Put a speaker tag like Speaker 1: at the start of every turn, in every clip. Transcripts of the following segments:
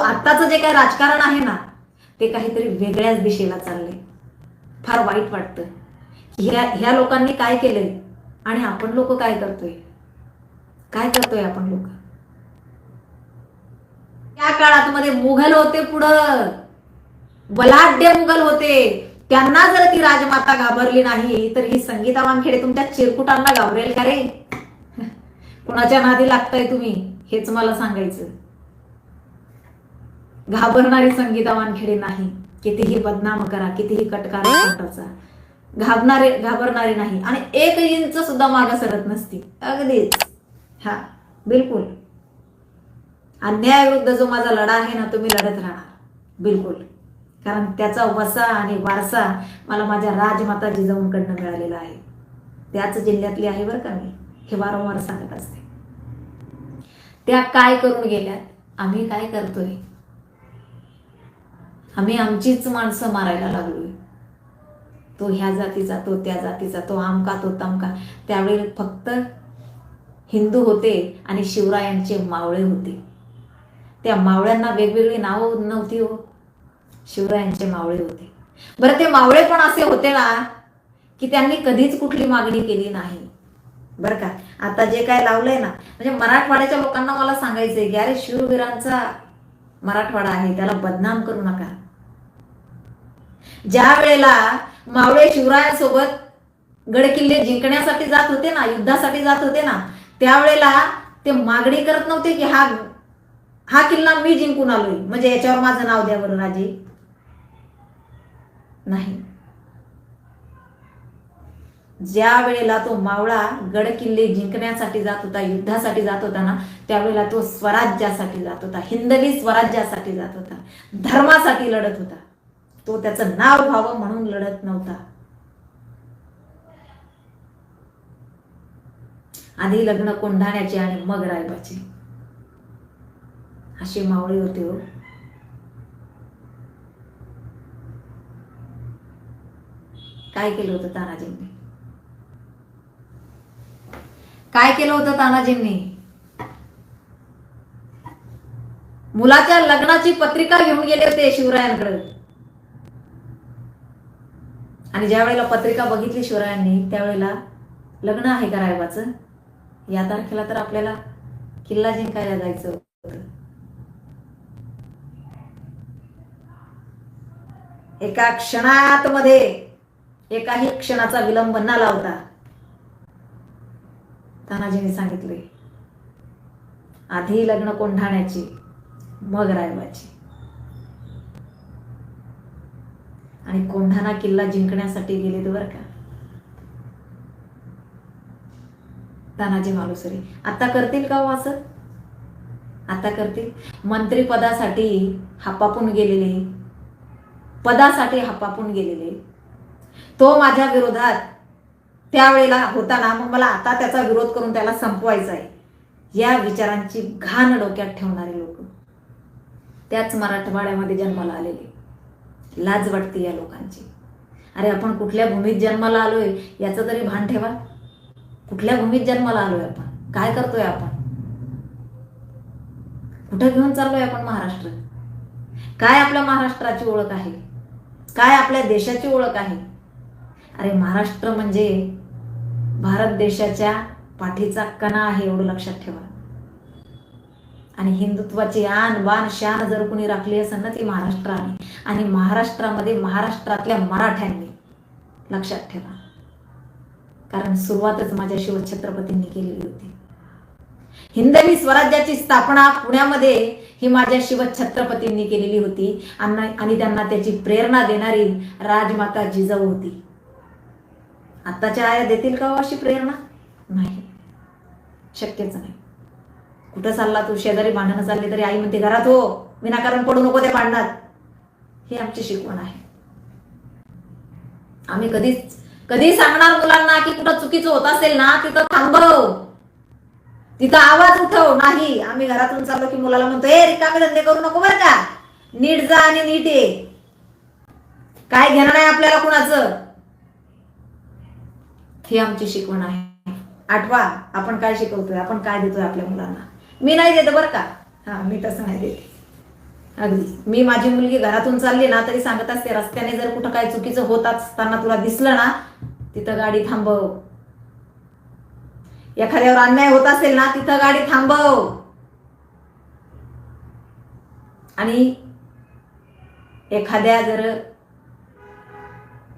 Speaker 1: आत्ताचं जे काही राजकारण आहे ना ते काहीतरी वेगळ्याच दिशेला चाललंय. फार वाईट वाटतं की ह्या ह्या लोकांनी काय केलंय आणि आपण लोक काय करतोय? काय करतोय आपण लोक? त्या काळात मध्ये मुघल होते पुढं. बलाढ्य मुघल होते. त्यांना जर ती राजमाता घाबरली नाही तर ही संगीता वानखेडे तुमच्या चिरकुटांना घाबरेल का रे? कुणाच्या नादी लागताय तुम्ही? हेच मला सांगायचं घाबरणारी संगीता वानखेडे नाही. कितीही बदनाम करा कितीही कटकारा घाबणारे घाबरणारे नाही. आणि एक इंच सुद्धा मागे सरत नसती. अगदीच. हा बिलकुल. अन्यायाविरुद्ध जो माझा लढा आहे ना तो मी लढत राहणार. बिलकुल. कारण त्याचा वसा आणि वारसा मला माझ्या राजमाता जिजाऊंकडनं मिळालेला आहे. त्याच जिल्ह्यातली आहे बरं का मी. हे वारंवार सांगत असते. त्या काय करून गेल्यात? आम्ही काय करतोय? आम्ही आमचीच माणसं मारायला लागलोय. तो ह्या जातीचा तो त्या जातीचा तो आमका तो तमका. त्यावेळी फक्त हिंदू होते आणि शिवरायांचे मावळे होते. त्या मावळ्यांना वेगवेगळी नावं नव्हती हो. शिवरायांचे मावळे होते. बरं ते मावळे पण असे होते ना की त्यांनी कधीच कुठली मागणी केली नाही. बरं का? आता जे काय लावलंय ना म्हणजे मराठवाड्याच्या लोकांना मला सांगायचंय की अरे शूरवीरांचा मराठवाडा आहे त्याला बदनाम करू नका. ज्या वेळेला मावळे शिवरायांसोबत गडकिल्ले जिंकण्यासाठी जात होते ना युद्धासाठी जात होते ना त्यावेळेला ते मागणी करत नव्हते की हा हा किल्ला मी जिंकून आलोय. म्हणजे याच्यावर माझं नाव द्या बरं राजे. नाही. ज्या वेळेला तो मावळा गड किल्ले जिंकण्यासाठी जात होता युद्धासाठी जात होता ना त्यावेळेला तो स्वराज्यासाठी जात होता. हिंदवी स्वराज्यासाठी जात होता. धर्मासाठी लढत होता. तो त्याचं नाव व्हावं म्हणून लढत नव्हता. आधी लग्न कोंढाण्याचे आणि मग रायबाचे. अशी मावळी होते हो. काय केलं होतं तानाजींनी? काय केलं होतं तानाजींनी? मुलाच्या लग्नाची पत्रिका घेऊन गेले होते शिवरायांकडे. आणि ज्या वेळेला पत्रिका बघितली शिवरायांनी त्यावेळेला लग्न आहे का रायबाचं? या तारखेला तर आपल्याला किल्ला जिंकायला जायचं होतं. एका क्षणात मध्ये एकाही क्षणाचा विलंब न लावता तानाजीने सांगितले आधी लग्न कोंढाण्याची मग रायबाची. आणि कोंढाणा किल्ला जिंकण्यासाठी गेले बरं का? तानाजी मालुसरे आता करतील का हो वाचत आता करतील. मंत्रीपदासाठी हापापून गेलेले. पदासाठी हापापून गेलेले. तो माझ्या विरोधात त्यावेळेला होता ना मग मला आता त्याचा विरोध करून त्याला संपवायचा आहे या विचारांची घाण डोक्यात ठेवणारे लोक. त्याच मराठवाड्यामध्ये जन्माला आलेले. लाज वाटते या लोकांची. अरे आपण कुठल्या भूमीत जन्माला आलोय याचं तरी भान ठेवा. कुठल्या भूमीत जन्माला आलोय आपण? काय करतोय आपण? कुठं घेऊन चाललोय आपण महाराष्ट्र? काय आपल्या महाराष्ट्राची ओळख आहे? काय आपल्या देशाची ओळख आहे? अरे महाराष्ट्र म्हणजे भारत देशाच्या पाठीचा कणा आहे एवढं लक्षात ठेवा. आणि हिंदुत्वाची आन बाण शान जर कुणी राखली असेल ना ती महाराष्ट्राने. आणि महाराष्ट्रामध्ये महाराष्ट्रातल्या मराठ्यांनी लक्षात ठेवा. कारण सुरुवातच माझ्या शिवछत्रपतींनी केलेली होती. हिंदवी स्वराज्याची स्थापना पुण्यामध्ये ही माझ्या शिवछत्रपतींनी केलेली होती. आणि आणि त्यांना त्याची प्रेरणा देणारी राजमाता जिजाऊ होती. आत्ताच्या आया देतील का हो अशी प्रेरणा? नाही. शक्यच नाही. कुठं चालला तू? शेजारी भांडणं चालली तरी आई म्हणते घरात हो. विनाकारण पडू नको त्या भांडणात. ही आमची शिकवण आहे. आम्ही कधीच कधी सांगणार मुलांना की कुठं चुकीचं होत असेल ना तिथं थांबव. तिथं आवाज उठव. नाही. आम्ही घरातून चाललो की मुलाला म्हणतो ए रिकामे धंदे करू नको बरं का. नीट जा आणि नीट ये. काय घेणं नाही आपल्याला कुणाचं? ही आमची शिकवण आहे. आठवा आपण काय शिकवतोय आपण काय देतोय आपल्या मुलांना. मी नाही देत बरं का? हा मी तसं नाही देते. अगदी. मी माझी मुलगी घरातून चालली ना तरी सांगत असते रस्त्याने जर कुठं काय चुकीचं होत असताना तुला दिसलं ना तिथं गाडी थांबव. एखाद्यावर अन्याय होत असेल ना तिथं गाडी थांबव. आणि एखाद्या जर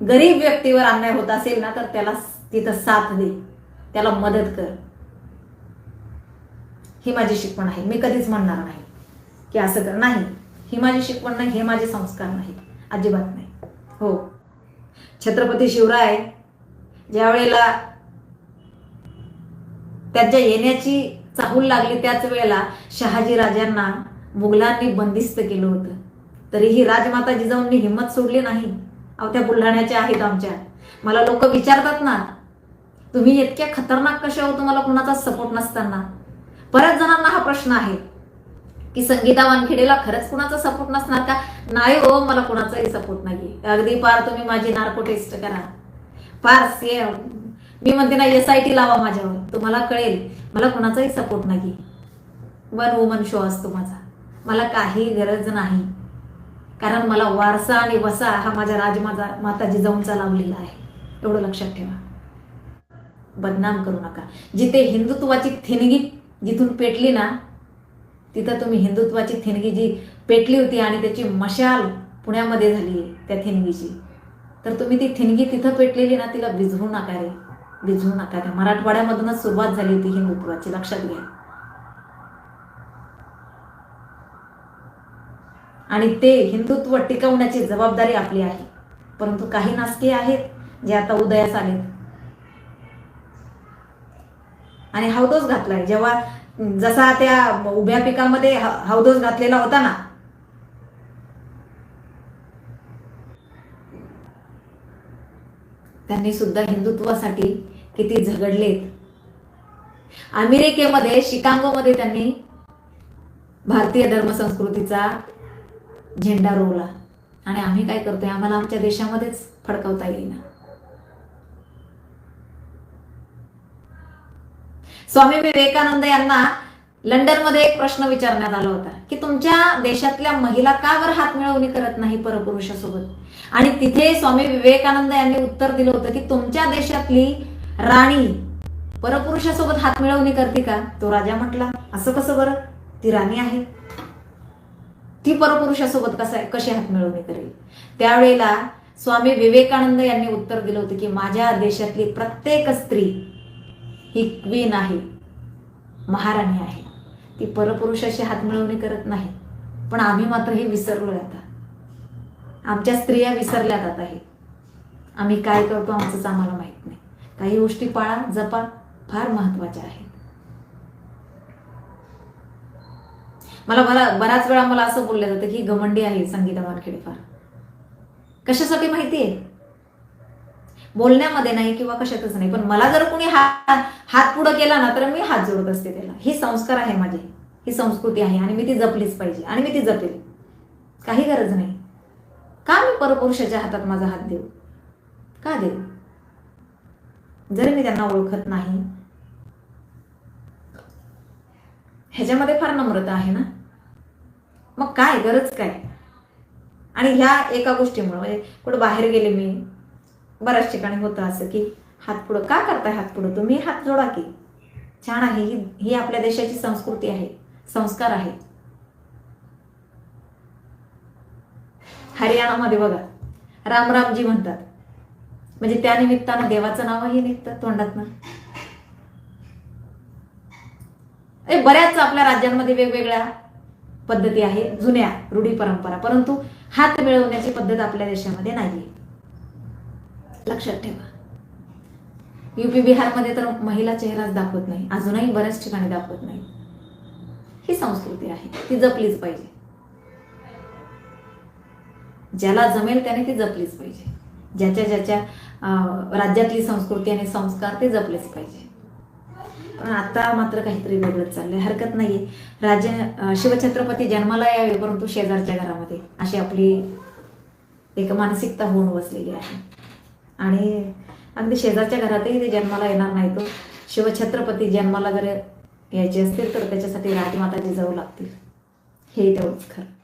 Speaker 1: गरीब व्यक्तीवर अन्याय होत असेल ना तर त्याला तिथं साथ दे. त्याला मदत कर. ही माझी शिकवण आहे. मी कधीच म्हणणार नाही की असं कर. नाही. ही माझी शिकवण नाही. हे माझे संस्कार नाही. अजिबात नाही. हो. छत्रपती शिवराय ज्या वेळेला त्यांच्या येण्याची चाहूल लागली त्याच वेळेला शहाजी राजांना मुघलांनी बंदिस्त केलं होतं. तरीही राजमाता जिजाऊंनी हिंमत सोडली नाही. अहो त्या बुलढाण्याच्या आहेत आमच्या. मला लोक विचारतात ना तुम्ही इतक्या खतरनाक कशा हो तुम्हाला कुणाचा सपोर्ट नसताना? बऱ्याच जणांना हा प्रश्न आहे. की संगीता वानखेडेला खरंच कुणाचा सपोर्ट नसणार का? नाही हो मला कुणाचाही सपोर्ट नाही अगदी पार तुम्ही माझी नार्को टेस्ट करा. फार सेम मी म्हणते ना एस आय टी लावा माझ्यावर. तुम्हाला कळेल मला कुणाचाही सपोर्ट नाही वन वुमन शो असतो माझा. मला काही गरज नाही. कारण मला वारसा आणि वसा हा माझ्या राजमाता माता जिजाऊंचा लावलेला आहे. एवढं लक्षात ठेवा. बदनाम करू नका. जिथे हिंदुत्वाची थिनगी जिथून पेटली ना तिथं तुम्ही हिंदुत्वाची थिनगी जी पेटली होती आणि त्याची मशाल पुण्यामध्ये झाली आहे त्या थिनगीची. तर तुम्ही ती थिनगी तिथं पेटलेली ना तिला भिजवू नका रे. भिजवू नका. त्या मराठवाड्यामधूनच सुरुवात झाली होती हिंदुत्वाची. लक्षात घ्या. आणि ते हिंदुत्व टिकवण्याची जबाबदारी आपली आहे. परंतु काही नासके आहेत जे आता उदयास आलेत. आणि हौदोस घातलाय जेव्हा जसा त्या उभ्या पिकामध्ये हौदोस घातलेला होता ना. त्यांनी सुद्धा हिंदुत्वासाठी किती झगडलेत. अमेरिकेमध्ये शिकागोमध्ये त्यांनी भारतीय धर्मसंस्कृतीचा झेंडा रोवला. आणि आम्ही काय करतोय? आम्हाला आमच्या देशामध्येच फडकवता येईना. स्वामी विवेकानंद यांना लंडनमध्ये एक प्रश्न विचारण्यात आला होता की तुमच्या देशातल्या महिला का बरं हात मिळवणी करत नाही परपुरुषासोबत? आणि तिथे स्वामी विवेकानंद यांनी उत्तर दिलं होतं की तुमच्या देशातली राणी परपुरुषासोबत हात मिळवणी करते का? तो राजा म्हटला असं कसं बरं? ती राणी आहे. ती परपुरुषासोबत कसं कशी हात मिळवणी करेल? त्यावेळेला स्वामी विवेकानंद यांनी उत्तर दिलं होतं की माझ्या देशातली प्रत्येक स्त्री ही क्वीन आहे महाराणी आहे. ती परपुरुषाशी हात मिळवणी करत नाही. पण आम्ही मात्र हे विसरलो आता. आमच्या स्त्रिया विसरल्या जात आहेत. आम्ही काय करतो आमचंच आम्हाला माहीत नाही. काही गोष्टी पाळा जपा फार महत्त्वाच्या आहेत. मला बरा बऱ्याच वेळा मला असं बोललं जातं की घमंडी आहे संगीता मारखेडे फार. कशासाठी माहिती आहे बोलण्यामध्ये नाही किंवा कशातच नाही. पण मला जर कोणी हात हात पुढं केला ना तर मी हात जोडत असते त्याला. हे संस्कार आहे माझे. ही संस्कृती आहे आणि मी ती जपलीच पाहिजे आणि मी ती जपेल. काही गरज नाही. का मी परपुरुषाच्या हातात माझा हात देऊ? का देऊ? जरी मी त्यांना ओळखत नाही ह्याच्यामध्ये फार नम्रता आहे ना? मग काय? गरज काय? आणि ह्या एका गोष्टीमुळे म्हणजे कुठं बाहेर गेले मी बऱ्याच ठिकाणी होतं असं की हात पुढं का करताय हात पुढं? तुम्ही हात जोडा की. छान आहे. ही ही आपल्या देशाची संस्कृती आहे. संस्कार आहे. हरियाणामध्ये बघा. राम रामजी म्हणतात. म्हणजे त्या निमित्तानं देवाचं नावही निघतं तोंडातनं. ए, बऱ्याच आपल्या राज्यांमध्ये वेगवेगळ्या पद्धती आहे जुन्या रूढी परंपरा. परंतु हात मिळवण्याची पद्धत आपल्या देशामध्ये नाही लक्षात ठेवा. युपी बिहारमध्ये तर महिला चेहराच दाखवत नाही. अजूनही बऱ्याच ठिकाणी दाखवत नाही. ही संस्कृती आहे. ती जपलीच पाहिजे. ज्याला जमेल त्याने ती जपलीच पाहिजे. ज्याच्या ज्याच्या राज्यातली संस्कृती आणि संस्कार ते जपलेच पाहिजे. पण आता मात्र काहीतरी वेगळंच चाललंय. हरकत नाहीये. राज्य शिवछत्रपती जन्माला यावे परंतु शेजारच्या घरामध्ये अशी आपली एक मानसिकता होऊन बसलेली आहे. आणि अगदी शेजारच्या घरातही ते जन्माला येणार नाही. तो शिवछत्रपती जन्माला जर यायचे असतील तर त्याच्यासाठी राजमाताजी जाऊ लागतील. हे तेवढंच खरं.